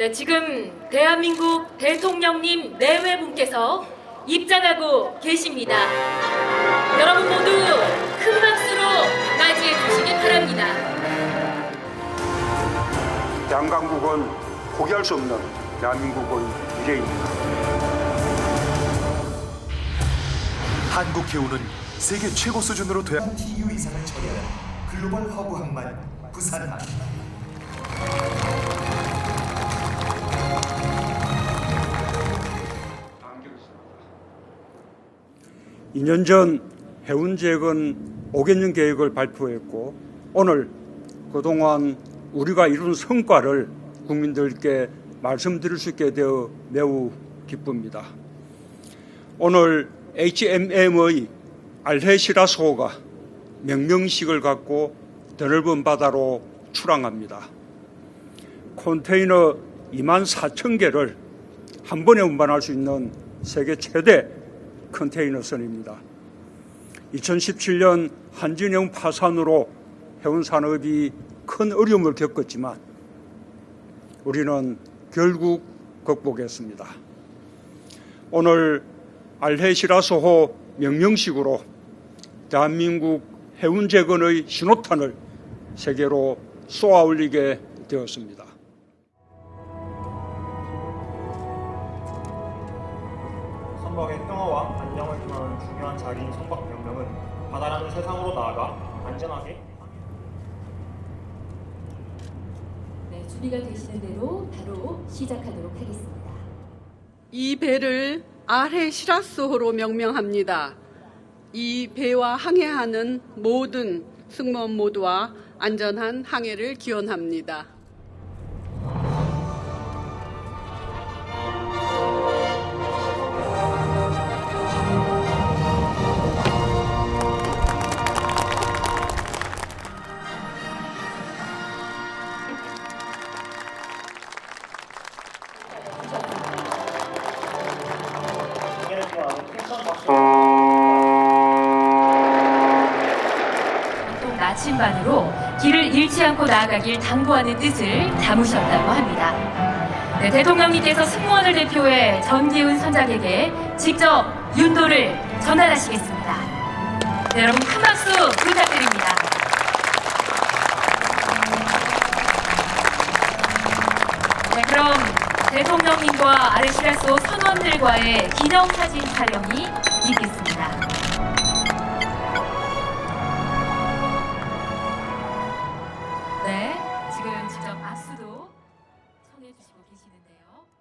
네, 지금 대한민국 대통령님 내외분께서 입장하고 계십니다. 여러분 모두 큰 박수로 맞이해 주시기 바랍니다. 대한강국은 포기할 수 없는 대한민국의 미래입니다. 한국 해운은 세계 최고 수준으로 돼 TU 이상을 처리하는 글로벌 허브 항만 부산항 2년 전 해운재건 5개년 계획을 발표했고 오늘 그동안 우리가 이룬 성과를 국민들께 말씀드릴 수 있게 되어 매우 기쁩니다. 오늘 HMM의 알헤시라소가 명명식을 갖고 드넓은 바다로 출항합니다. 컨테이너 2만 4천 개를 한 번에 운반할 수 있는 세계 최대 컨테이너선입니다. 2017년 한진영 파산으로 해운 산업이 큰 어려움을 겪었지만 우리는 결국 극복했습니다. 오늘 알헤시라소호 명령식으로 대한민국 해운 재건의 신호탄을 세계로 쏘아 올리게 되었습니다. 선박의 평화 와 안녕을 기원하는 중요한 자리인 선박명령은 바다라는 세상으로 나아가 안전하게 네, 준비가 되시는 대로 바로 시작하도록 하겠습니다. 이 배를 아해 시라스호로 명명합니다. 이 배와 항해하는 모든 승무원 모두와 안전한 항해를 기원합니다. 나침반으로 길을 잃지 않고 나아가길 당부하는 뜻을 담으셨다고 합니다. 네, 대통령님께서 승무원을 대표해 전기훈 선장에게 직접 윤도를 전달하시겠습니다. 네, 여러분 큰 박수 부탁드립니다. 네, 그럼 대통령님과 아르시라소 선원들과의 기념사진 촬영이 있겠습니다. 보내주시고 계시는데요.